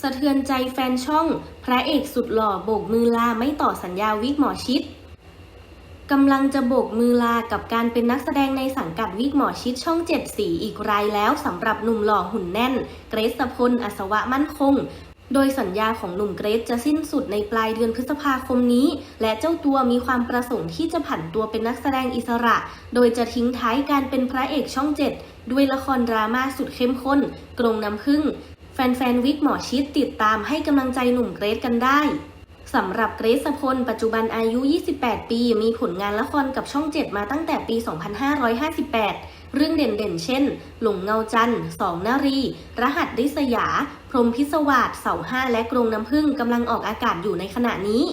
สะเทือนใจแฟนช่อง พระเอกสุดหล่อโบกมือลาไม่ต่อสัญญาวิกหมอชิดกำลังจะโบกมือลากับการเป็นนักแสดงในสังกัดวิกหมอชิดช่องเจ็ดสีอีกรายแล้วสำหรับหนุ่มหล่อหุ่นแน่น เกรซพลอัศวะมั่นคง โดยสัญญาของหนุ่มเกรซจะสิ้นสุดในปลายเดือนพฤษภาคมนี้ และเจ้าตัวมีความประสงค์ที่จะผันตัวเป็นนักแสดงอิสระ โดยจะทิ้งท้ายการเป็นพระเอกช่องเจ็ดด้วยละครดราม่าสุดเข้มข้น กรงน้ำผึ้ง ฟนๆวิกหมอชิดติดตามให้กำลังใจหนุ่มเกรซกันได้สำหรับเกรซพล ปัจจุบันอายุ 28 ปี มีผลงานละครกับช่อง 7 มาตั้งแต่ปี 2558 เรื่องเด่นๆ เช่น หลงเงาจันทร์สองนารี รหัสริษยา พรหมพิศวาสเสาห้าและกรงน้ำผึ้งกำลังออกอากาศอยู่ในขณะนี้